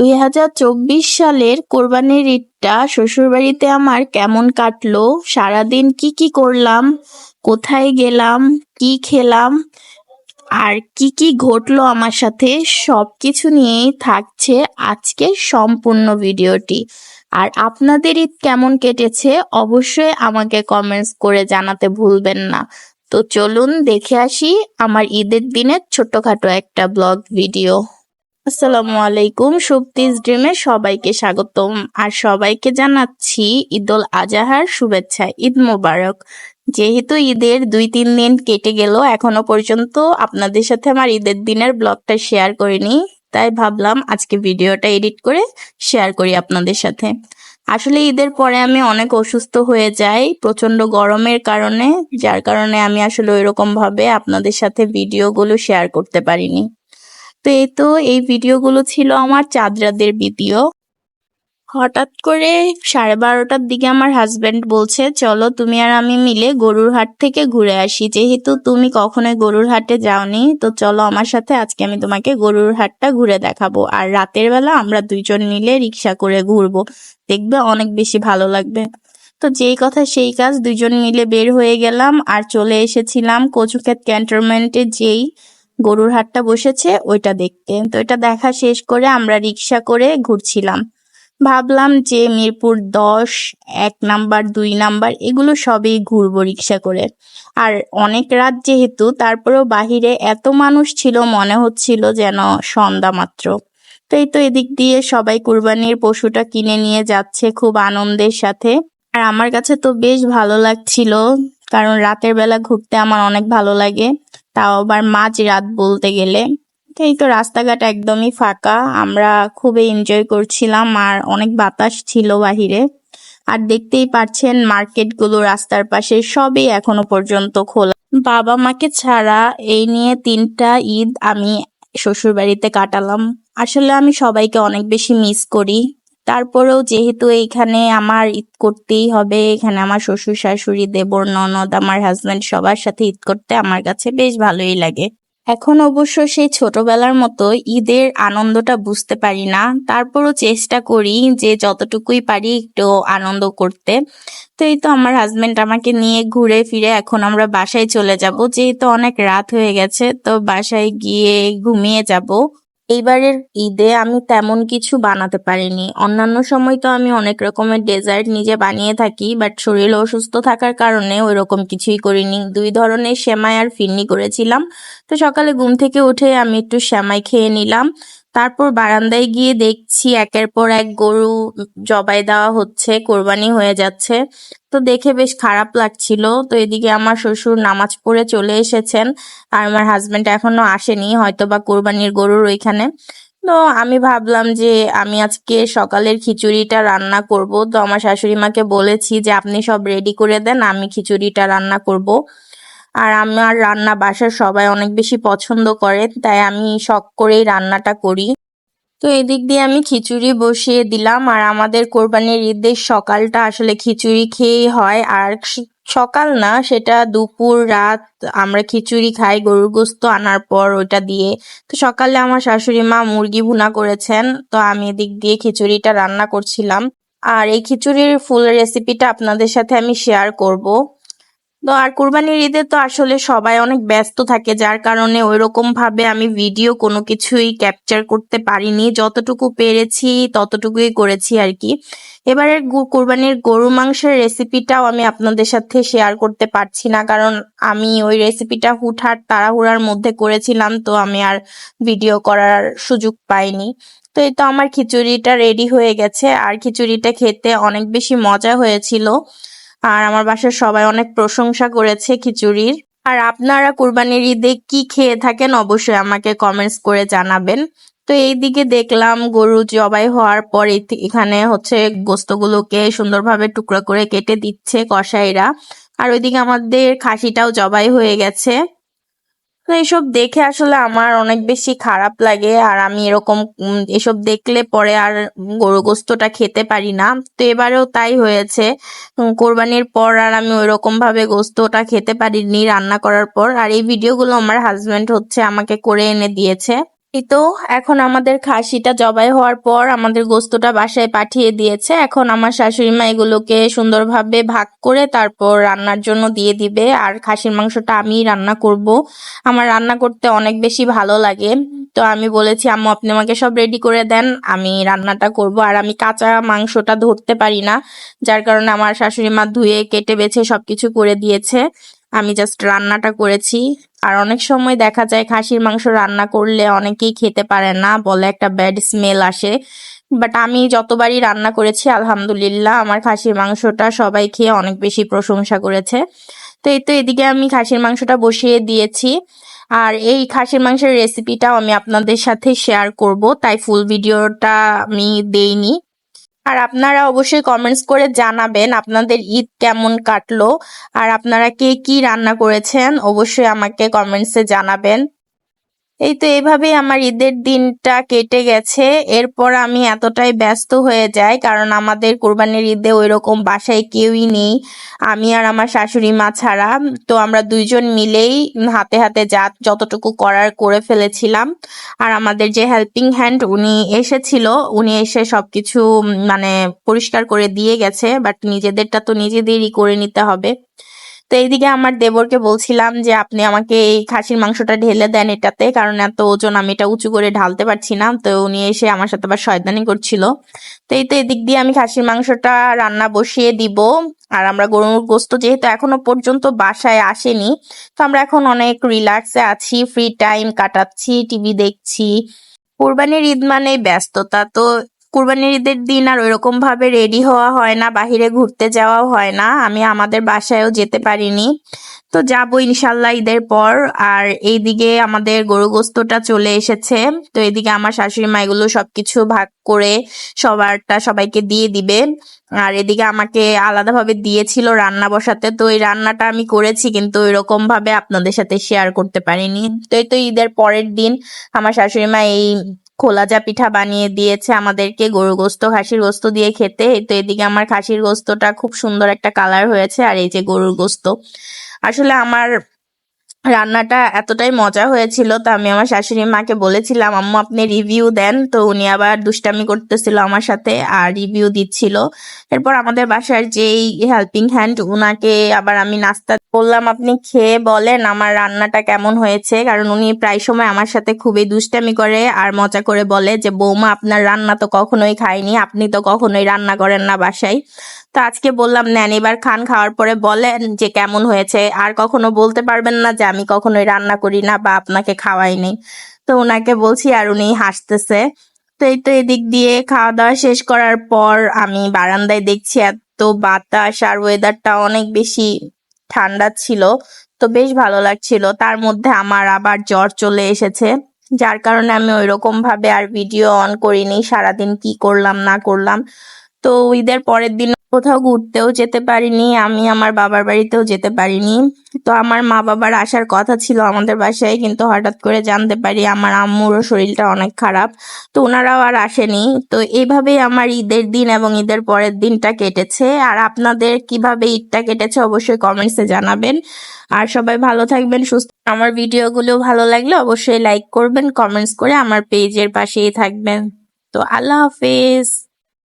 দুই হাজার চব্বিশ সালের কোরবানির ঈদটা শ্বশুরবাড়িতে আমার কেমন কাটলো? সারাদিন কি কি করলাম? কোথায় গেলাম? কি খেলাম? আর কি কি ঘটলো আমার সাথে? সব কিছু নিয়েই থাকছে আজকের সম্পূর্ণ ভিডিওটি। আর আপনাদের ঈদ কেমন কেটেছে? অবশ্যই আমাকে কমেন্টস করে জানাতে ভুলবেন না। তো চলুন দেখে আসি আমার ঈদের দিনের ছোট্টখাটো একটা ব্লগ ভিডিও আসসালামু আলাইকুম সুপ্তিজ ড্রিমে সবাইকে স্বাগতম। আর সবাইকে জানাচ্ছি ঈদুল আজাহার শুভেচ্ছা, ঈদ মোবারক। যেহেতু ঈদের দুই তিন দিন কেটে গেল, এখনও পর্যন্ত আপনাদের সাথে আমার ঈদের দিনের ব্লগটা শেয়ার করিনি, তাই ভাবলাম আজকে ভিডিওটা এডিট করে শেয়ার করি আপনাদের সাথে। আসলে ঈদের পরে আমি অনেক অসুস্থ হয়ে যাই প্রচণ্ড গরমের কারণে, যার কারণে আমি আসলে ওইরকম ভাবে আপনাদের সাথে ভিডিওগুলো শেয়ার করতে পারিনি। তো এই তো এই ভিডিওগুলো ছিল আমার চাঁদরাদের ভিডিও। হঠাৎ করে সাড়ে বারোটার দিকে আমার হাজব্যান্ড বলছে, চলো তুমি আর আমি মিলে গরুর হাট থেকে ঘুরে আসি। যেহেতু তুমি কখনোই গরুর হাটে যাওনি, তো চলো আমার সাথে আজকে আমি তোমাকে গরুর হাটটা ঘুরে দেখাবো। আর রাতের বেলা আমরা দুইজন মিলে রিক্সা করে ঘুরবো। দেখবে অনেক বেশি ভালো লাগবে। তো যেই কথা সেই কাজ দুজন মিলে বের হয়ে গেলাম আর চলে এসেছিলাম কচুক্ষেত ক্যান্টনমেন্টে যেই গরুর হাটটা বসেছে, ওইটা দেখতে। তো এটা দেখা শেষ করে আমরা রিক্সা করে ঘুরছিলাম। ভাবলাম যে মিরপুর দশ, এক নাম্বার, দুই নাম্বার, এগুলো সবই ঘুরবো রিক্সা করে। আর অনেক রাত যেহেতু, তারপরেও বাহিরে এত মানুষ ছিল, মনে হচ্ছিল যেন সন্ধ্যা মাত্র। তো এই তো এদিক দিয়ে সবাই কুরবানির পশুটা কিনে নিয়ে যাচ্ছে খুব আনন্দের সাথে। আর আমার কাছে তো বেশ ভালো লাগছিল, কারণ রাতের বেলা ঘুরতে আমার অনেক ভালো লাগে। তাও আবার মাঝ রাত বলতে গেলে। এই তো রাস্তাঘাট একদমই ফাঁকা। আমরা খুবই এনজয় করছিলাম আর অনেক বাতাস ছিল বাহিরে। আর দেখতেই পাচ্ছেন মার্কেটগুলো রাস্তার পাশে সবই এখনও পর্যন্ত খোলা। বাবা মাকে ছাড়া এই নিয়ে তিনটা ঈদ আমি শ্বশুর বাড়িতে কাটালাম। আসলে আমি সবাইকে অনেক বেশি মিস করি। তারপরেও যেহেতু এইখানে আমার ঈদ করতেই হবে, এখানে আমার শ্বশুর শাশুড়ি, দেবর, ননদ, আমার হাজব্যান্ড সবার সাথে ঈদ করতে আমার কাছে বেশ ভালোই লাগে। এখন অবশ্য সেই ছোটবেলার মতো ঈদের আনন্দটা বুঝতে পারি না। তারপরও চেষ্টা করি যে যতটুকুই পারি একটু আনন্দ করতে। তো এই তো আমার হাজবেন্ড আমাকে নিয়ে ঘুরে ফিরে এখন আমরা বাসায় চলে যাব। যেহেতু অনেক রাত হয়ে গেছে, তো বাসায় গিয়ে ঘুমিয়ে যাব। এইবারের ঈদে আমি তেমন কিছু বানাতে পারিনি। অন্যান্য সময় তো আমি অনেক রকমের ডেজার্ট নিজে বানিয়ে থাকি বাট শরীর অসুস্থ থাকার কারণে ওই রকম কিছুই করিনি। দুই ধরনের সেমাই আর ফিরনি করেছিলাম। তো সকালে ঘুম থেকে উঠে আমি একটু সেমাই খেয়ে নিলাম। তারপর বারান্দায় গিয়ে দেখছি একের পর এক গরু জবাই দেওয়া হচ্ছে, কোরবানি হয়ে যাচ্ছে। তো দেখে বেশ খারাপ লাগছিল। তো এদিকে আমার শ্বশুর নামাজ পড়ে চলে এসেছেন। আর আমার হাজবেন্ড এখনও আসেনি হয়তো বা কোরবানির গরুর ওইখানে। তো আমি ভাবলাম যে আমি আজকে সকালের খিচুড়িটা রান্না করব। তো আমার শাশুড়ি মাকে বলেছি যে, আপনি সব রেডি করে দেন, আমি খিচুড়িটা রান্না করব। আর আমার রান্না বাসার সবাই অনেক বেশি পছন্দ করে, তাই আমি শখ করেই রান্নাটা করি। তো এদিক দিয়ে আমি খিচুড়ি বসিয়ে দিলাম, আর আমাদের কোরবানির ঈদের সকালটা আসলে খিচুড়ি খেয়েই হয়। আর সকাল না, সেটা দুপুর রাত আমরা খিচুড়ি খাই, গরুর গোস্ত আনার পর ওইটা দিয়ে। তো সকালে আমার শাশুড়ি মা মুরগি ভুনা করেছেন, তো আমি এদিক দিয়ে খিচুড়িটা রান্না করছিলাম। আর এই খিচুড়ির ফুল রেসিপিটা আপনাদের সাথে আমি শেয়ার করব। তো আর কুরবানির ঈদে তো আসলে সবাই অনেক ব্যস্ত থাকে, যার কারণে ওইরকম ভাবে আমি ভিডিও কোনো কিছুই ক্যাপচার করতে পারিনি। যতটুকু পেরেছি ততটুকুই করেছি আর কি। এবারের কোরবানির গরু মাংসের রেসিপিটাও আমি আপনাদের সাথে শেয়ার করতে পারছি না, কারণ আমি ওই রেসিপিটা হুটহাট তাড়াহুড়ার মধ্যে করেছিলাম, তো আমি আর ভিডিও করার সুযোগ পাইনি। তো এই তো আমার খিচুড়িটা রেডি হয়ে গেছে। আর খিচুড়িটা খেতে অনেক বেশি মজা হয়েছিল। আর আমার বাসার সবাই অনেক প্রশংসা করেছে খিচুড়ির। আর আপনারা কুরবানির ঈদে কি খেয়ে থাকেন অবশ্যই আমাকে কমেন্টস করে জানাবেন। তো এই দিকে দেখলাম গরু জবাই হওয়ার পর এখানে হচ্ছে গোস্তগুলোকে সুন্দরভাবে টুকরো করে কেটে দিচ্ছে কষাইরা আর ওইদিকে আমাদের খাসিটাও জবাই হয়ে গেছে। তো এসব দেখে আসলে আমার অনেক বেশি খারাপ লাগে। আর আমি এরকম এসব দেখলে পরে আর গরু গোস্তটা খেতে পারি না। তো এবারেও তাই হয়েছে। কোরবানির পর আর আমি ওইরকম ভাবে গোস্তটা খেতে পারিনি রান্না করার পর। আর এই ভিডিওগুলো আমার হাজব্যান্ড হচ্ছে আমাকে করে এনে দিয়েছে। তো এখন আমাদের খাসিটা জবাই হওয়ার পর আমাদের গোস্তটা বাসায় পাঠিয়ে দিয়েছে। এখন আমার শাশুড়ি মা এগুলোকে সুন্দরভাবে ভাগ করে তারপর রান্নার জন্য দিয়ে দিবে। আর খাসির মাংসটা আমিই রান্না করব। আমার রান্না করতে অনেক বেশি ভালো লাগে। তো আমি বলেছি, আম্মু, আপনি আমাকে সব রেডি করে দেন। আমি রান্নাটা করব। আর আমি কাঁচা মাংসটা ধরতে পারি না, যার কারণে আমার শাশুড়ি মা ধুয়ে, কেটে, বেছে সবকিছু করে দিয়েছে। আমি জাস্ট রান্নাটা করেছি। আর অনেক সময় দেখা যায় খাসির মাংস রান্না করলে অনেকেই খেতে পারে না, বলে একটা ব্যাড স্মেল আসে। বাট আমি যতবারই রান্না করেছি, আলহামদুলিল্লাহ, আমার খাসির মাংসটা সবাই খেয়ে অনেক বেশি প্রশংসা করেছে। তো এই তো এদিকে আমি খাসির মাংসটা বসিয়ে দিয়েছি। আর এই খাসির মাংসের রেসিপিটাও আমি আপনাদের সাথে শেয়ার করব, তাই ফুল ভিডিওটা আমি দেইনি। আর আপনারা অবশ্যই কমেন্টস করে জানাবেন আপনাদের ঈদ কেমন কাটলো, আর আপনারা কে কি রান্না করেছেন, অবশ্যই আমাকে কমেন্টসে জানাবেন। এই তো এভাবেই আমার ঈদের দিনটা কেটে গেছে। এরপর আমি এতটাই ব্যস্ত হয়ে যাই, কারণ আমাদের কোরবানির ঈদে ওই রকম বাসায় কেউই নেই। আমি আর আমার শাশুড়ি মা ছাড়া। তো আমরা দুইজন মিলেই হাতে হাতে যা যতটুকু করার করে ফেলেছিলাম। আর আমাদের যে হেল্পিং হ্যান্ড উনি এসেছিল, উনি এসে সবকিছু মানে পরিষ্কার করে দিয়ে গেছে বাট নিজেদেরটা তো নিজেদেরই করে নিতে হবে। তো এইদিকে আমার দেবরকে বলছিলাম যে, আপনি আমাকে এই খাসির মাংসটা ঢেলে দেন এটাতে, কারণ এত ওজন আমি এটা উঁচু করে ঢালতে পারছি না। তো উনি এসে আমার সাথে আবার শয়তানি করছিল। তো এই তো এদিক দিয়ে আমি খাসির মাংসটা রান্না বসিয়ে দিব। আর আমরা গরুর গোস্ত যেহেতু এখনও পর্যন্ত বাসায় আসেনি, তো আমরা এখন অনেক রিল্যাক্সে আছি ফ্রি টাইম কাটাচ্ছি টিভি দেখছি। কোরবানির ঈদ মানেই ব্যস্ততা, তো কুরবানির ঈদের দিন আর ওইরকম ভাবে রেডি হওয়া হয় না, বাহিরে ঘুরতে যাওয়াও হয় না। আমি আমাদের বাসায়ও যেতে পারিনি। তো যাব ইনশাল্লাহ ঈদের পর। আর এইদিকে আমাদের গরু গোস্তটা চলে এসেছে। তো এইদিকে আমার শাশুড়ি মা এগুলো সবকিছু ভাগ করে সবারটা সবাইকে দিয়ে দিবে। আর এদিকে আমাকে আলাদাভাবে দিয়েছিল রান্না বসাতে। তো এই রান্নাটা আমি করেছি কিন্তু এরকম ভাবে আপনাদের সাথে শেয়ার করতে পারিনি। তো এই তো ঈদের পরের দিন। আমার শাশুড়ি মা এই খোলাজা পিঠা বানিয়ে দিয়েছে আমাদেরকে। গরু গোস্ত, খাসির গোস্ত দিয়ে খেতে। তো এদিকে আমার খাসির গোস্তটা খুব সুন্দর একটা কালার হয়েছে। আর এই যে গরুর গোস্ত। আসলে আমার রান্নাটা এতটাই মজা হয়েছিল, তো আমি আমার শাশুড়ি মাকে বলেছিলাম, আম্মু, আপনি রিভিউ দেন। তো উনি আবার দুষ্টামি করতেছিল আমার সাথে, আর রিভিউ দিচ্ছিল। এরপর আমাদের বাসার যেই হেল্পিং হ্যান্ড উনাকে আবার আমি নাস্তা বললাম, আপনি খেয়ে বলেন আমার রান্নাটা কেমন হয়েছে? কারণ উনি প্রায় সময় আমার সাথে খুবই দুষ্টামি করে আর মজা করে বলে যে, বৌমা, আপনার রান্না তো কখনোই খায়নি আপনি তো কখনোই রান্না করেন না বাসায়। তো আজকে বললাম, নেন, এবার খান, খাওয়ার পরে বলেন যে কেমন হয়েছে। আর কখনো বলতে পারবেন না যে আমি কখনোই রান্না করি না বা আপনাকে খাওয়াইনি তো ওনাকে বলছি, আর উনি হাসতেছে। তো এই তো এদিক দিয়ে খাওয়া দাওয়া শেষ করার পর আমি বারান্দায় দেখছি এত বাতাস আর ওয়েদারটা অনেক বেশি ঠান্ডা ছিল, তো বেশ ভালো লাগছিল। তার মধ্যে আমার আবার জ্বর চলে এসেছে, যার কারণে আমি ওই রকম ভাবে আর ভিডিও অন করিনি, সারাদিন কি করলাম, না করলাম। তো ঈদের পরের দিন কোথাও ঘুরতেও যেতে পারিনি, আমি আমার বাবার বাড়িতেও যেতে পারিনি। তো আমার মা বাবার আসার কথা ছিল আমাদের বাসায়, কিন্তু হঠাৎ করে জানতে পারি আমার আম্মুরও শরীরটা অনেক খারাপ। তো ওনারাও আর আসেনি। তো এইভাবেই আমার ঈদের দিন এবং ঈদের পরের দিনটা কেটেছে। আর আপনাদের কীভাবে ঈদটা কেটেছে অবশ্যই কমেন্টসে জানাবেন। আর সবাই ভালো থাকবেন, সুস্থ আমার ভিডিওগুলো ভালো লাগলে অবশ্যই লাইক করবেন কমেন্টস করে আমার পেজের পাশেই থাকবেন। তো আল্লাহ হাফেজ।